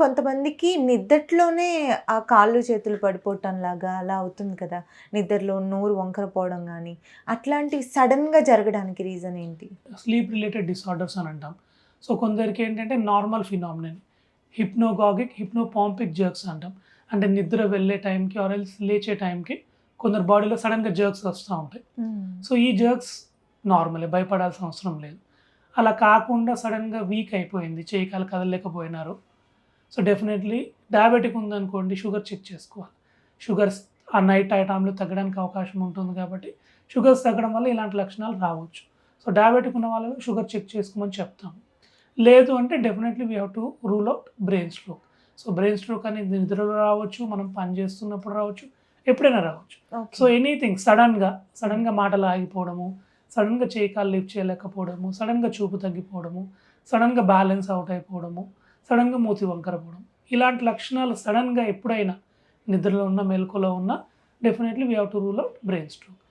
కొంతమందికి నిద్దట్లోనే ఆ కాళ్ళు చేతులు పడిపోవటం లాగా అలా అవుతుంది కదా. నిద్రలో నోరు వంకర పోవడం కానీ అట్లాంటివి సడన్గా జరగడానికి రీజన్ ఏంటి? స్లీప్ రిలేటెడ్ డిసార్డర్స్ అని అంటాం. సో కొందరికి ఏంటంటే normal phenomenon hypnagogic hypnopompic jerks అంటాం. అంటే నిద్ర వెళ్ళే టైంకి ఆర్ ఎల్స్ లేచే టైంకి కొందరు బాడీలో సడన్గా జర్క్స్ వస్తూ ఉంటాయి. సో ఈ జర్క్స్ నార్మలే భయపడాల్సిన అవసరం లేదు. అలా కాకుండా సడన్గా వీక్ అయిపోయింది చేయి కాలు కదలలేకపోయినారు సో డెఫినెట్లీ డయాబెటిక్ ఉందనుకోండి షుగర్ చెక్ చేసుకోవాలి. షుగర్స్ ఆ నైట్ టైంలో తగ్గడానికి అవకాశం ఉంటుంది కాబట్టి షుగర్స్ తగ్గడం వల్ల ఇలాంటి లక్షణాలు రావచ్చు. సో డయాబెటిక్ ఉన్న వాళ్ళు షుగర్ చెక్ చేసుకోమని చెప్తాం. లేదు అంటే definitely we have to rule out brain stroke so brain stroke అనేది నిద్రలో రావచ్చు మనం పని చేస్తున్నప్పుడు రావచ్చు ఎప్పుడైనా రావచ్చు. సో ఎనీథింగ్ సడన్గా సడన్గా మాటలు ఆగిపోవడము సడన్గా చేయి కాళ్ళు లిఫ్ట్ చేయలేకపోవడము సడన్గా చూపు తగ్గిపోవడము సడన్గా బ్యాలెన్స్ అవుట్ అయిపోవడము సడన్గా మూతి వంకర పోవడం. ఇలాంటి లక్షణాలు సడన్గా ఎప్పుడైనా నిద్రలో ఉన్న మెలకులో ఉన్న definitely we have to rule out brain stroke.